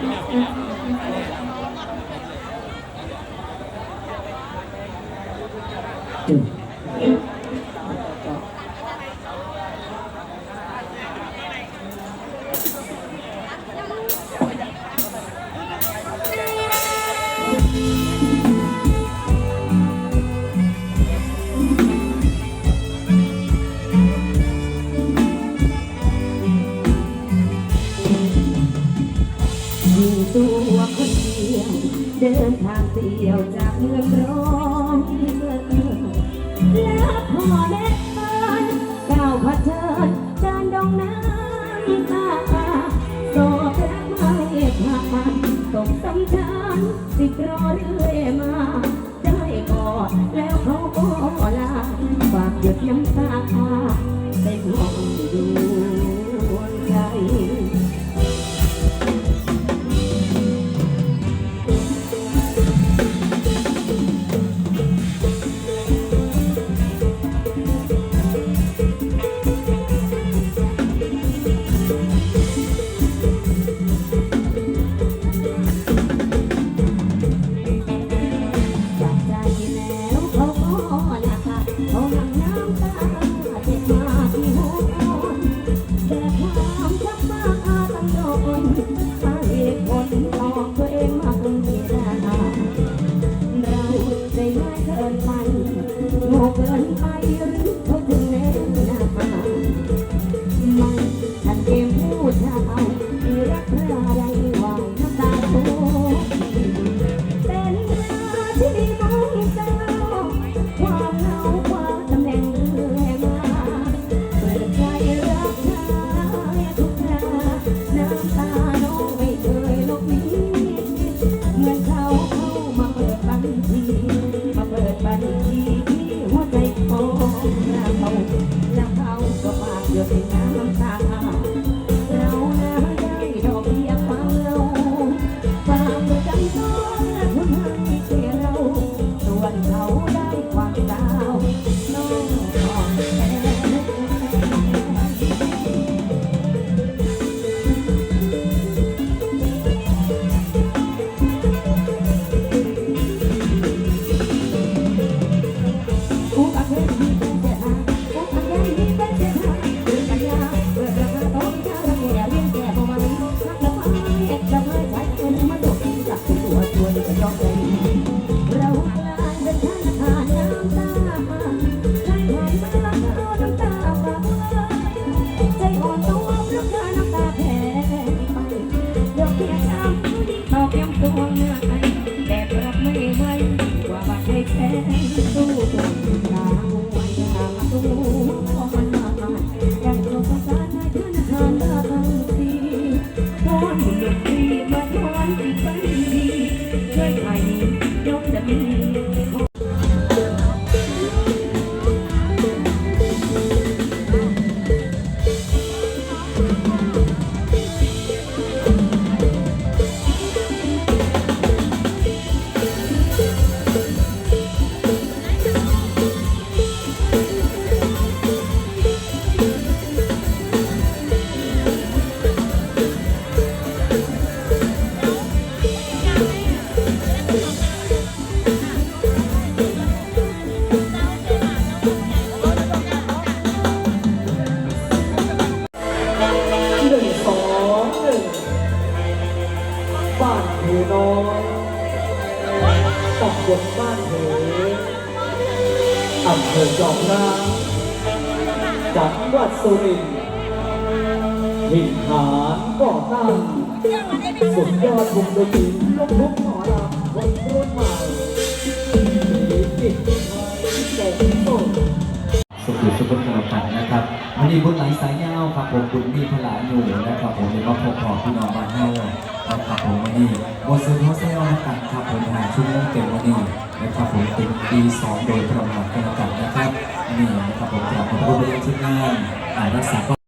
Thank you. ทางเดียวจากเมืองร้อน again. บนบ้านเหออำเภอจอมนาจังหวัดสุรินทร์ถิ่นหานก่อตั้งสุดยอดวงดนตรีลูกทุ่งหมอลำวัยรุ่นใหม่ สู่สุพรรณบุรีนะครับวันนี้บุญหลายสายยาวครับผมบุญมีพลาอยู่นะครับผมในมาพบพอพี่น้องบ้านเฮานะครับผมวันนี้บอสเซอร์โฮเซลกันครับผมหาชั่วงเต็มวันนี้นะครับผมเป็นปีสองโดยประมาณกันนะครับนี่นะครับผมขอบคุณผู้บริหาทงานอารักษา